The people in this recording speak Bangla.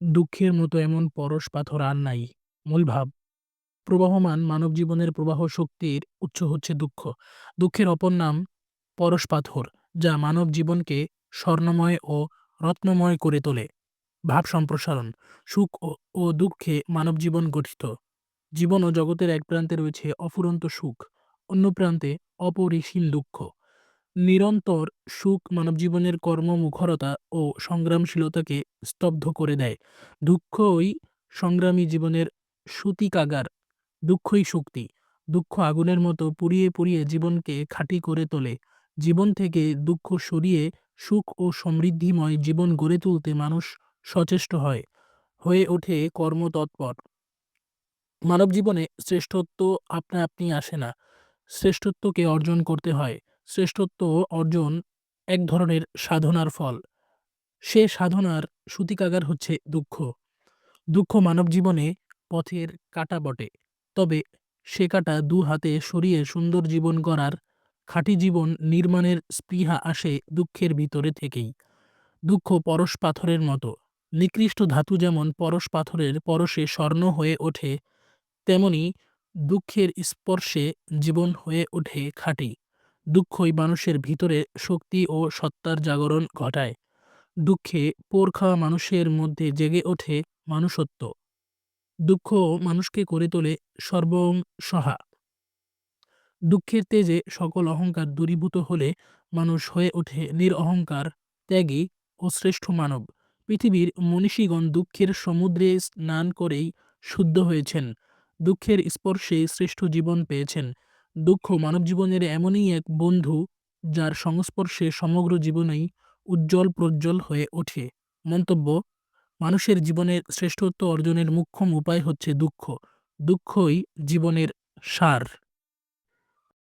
দুঃখের মতো এমন পরশ পাথর আর নাই। মূল ভাব প্রবাহমান মানব জীবনের প্রবাহ শক্তির উৎস হচ্ছে দুঃখ। দুঃখের অপর নাম পরশ পাথর যা মানব জীবনকে স্বর্ণময় ও রত্নময় করে তোলে। ভাব সম্প্রসারণ সুখ ও, দুঃখে মানব জীবন গঠিত। জীবন ও জগতের এক প্রান্তে রয়েছে অফুরন্ত সুখ অন্য প্রান্তে অপরিসীম দুঃখ নিরন্তর সুখ মানবজীবনের কর্মমুখরতা ও সংগ্রামশীলতাকে স্তব্ধ করে দেয়। দুঃখই সংগ্রামী জীবনের সূতিকাগার, দুঃখই শক্তি। দুঃখ আগুনের মতো পুড়িয়ে পুড়িয়ে জীবনকে খাঁটি করে তোলে। জীবন থেকে দুঃখ সরিয়ে সুখ ও সমৃদ্ধিময় জীবন গড়ে তুলতে মানুষ সচেষ্ট হয়, হয়ে ওঠে কর্মতৎপর। মানব জীবনে শ্রেষ্ঠত্ব আপনা আপনি আসে না। শ্রেষ্ঠত্বকে অর্জন করতে হয়। শ্রেষ্ঠত্ব অর্জন এক ধরনের সাধনার ফল। সে সাধনার সূতিকাগার হচ্ছে দুঃখ। দুঃখ মানব জীবনে পথের কাটা বটে। তবে সে কাটা দু হাতে সরিয়ে সুন্দর জীবন গড়ার খাঁটি জীবন নির্মাণের স্পৃহা আসে দুঃখের ভিতরে থেকেই। দুঃখ পরশ পাথরের মতো। নিকৃষ্ট ধাতু যেমন পরশ পাথরের পরশে স্বর্ণ হয়ে ওঠে, তেমনি দুঃখের স্পর্শে জীবন হয়ে ওঠে খাঁটি। দুঃখই মানুষের ভিতরে শক্তি ও সত্তার জাগরণ ঘটায়। দুঃখে পোর খাওয়া মানুষের মধ্যে জেগে ওঠে মানুষত্ব। দুঃখ মানুষকে করে তোলে সর্বং সহা। দুঃখের তেজে সকল অহংকার দূরীভূত হলে মানুষ হয়ে ওঠে নিরঅহংকার ত্যাগী ও শ্রেষ্ঠ মানব। পৃথিবীর মনীষীগণ দুঃখের সমুদ্রে স্নান করেই শুদ্ধ হয়েছেন। দুঃখের স্পর্শে শ্রেষ্ঠ জীবন পেয়েছেন। দুঃখ মানব জীবনের এমনই এক বন্ধু যার সংস্পর্শে সমগ্র জীবনেই উজ্জ্বল প্রজ্জ্বল হয়ে ওঠে। মন্তব্য, মানুষের জীবনের শ্রেষ্ঠত্ব অর্জনের মুখ্যম উপায় হচ্ছে দুঃখ। দুঃখই জীবনের সার।